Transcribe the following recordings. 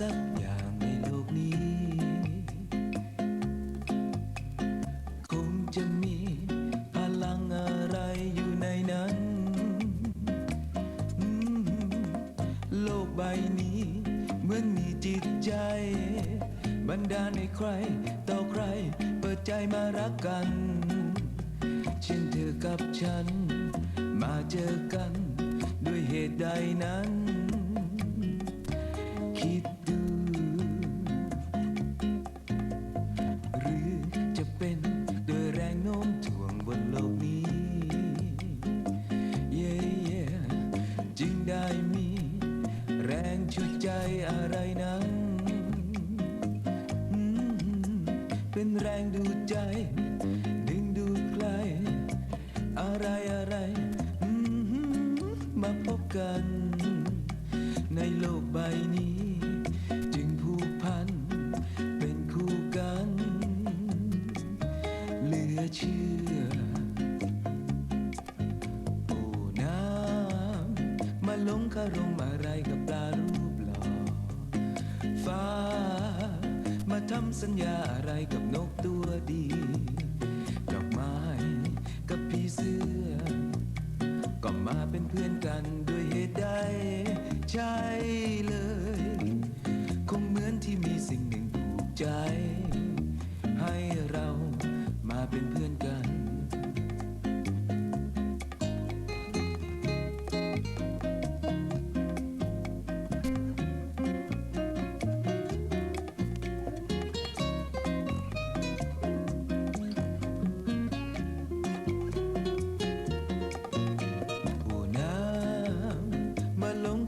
สักอย่างในโลกนี้ คงจะมีพลังอะไรอยู่ในนั้น โลกใบนี้เหมือนมีจิตใจ บันดาลให้ใคร ต่อใคร เปิดใจมารักกัน เช่นเธอกับฉัน มาเจอกัน ด้วยเหตุใดนั้น นั้น เป็นแรงดูดใจ ดึงดูดใคร อะไรอะไร มาพบกัน ในโลกใบนี้ จึงผูกพัน เป็นคู่กัน เหลือเชื่อ โอ้น้ำมาลงคารมอะไรกับปลารูปหล่อ ฟ้า มาทำสัญญาอะไรกับนกตัวดีดอกไม้กับพี่เสื้อ ก็มาเป็นเพื่อนกันด้วยเหตุใดใช่เลย คงเหมือนที่มีสิ่งหนึ่งผูกใจ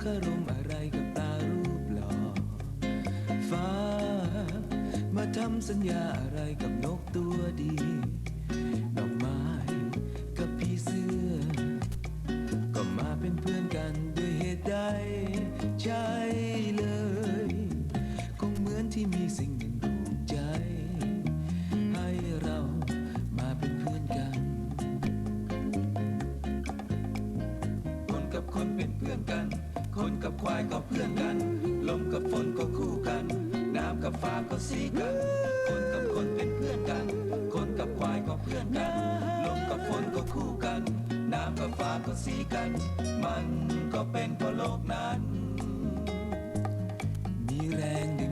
คารมอะไรกับตารูปหล่อฟ้า มาทำสัญญาอะไรกับนกตัวดี ดอกไม้กับพี่เสื้อ ก็มาเป็นเพื่อนกันด้วยเหตุใดใช่เลย คงเหมือนที่มีสิ่งหนึ่งผูกใจ ให้เรามาเป็นเพื่อนกัน คนกับคนเป็นเพื่อนกัน คนกับควายก็เพื่อนกัน ลมกับฝนก็คู่กัน น้ำกับฟ้าก็สีกัน คนกับคนเป็นเพื่อนกัน คนกับควายก็เพื่อนกัน ลมกับฝนก็คู่กัน น้ำกับฟ้าก็สีกัน มันก็เป็นเพราะโลกนั้น มีแรงดึง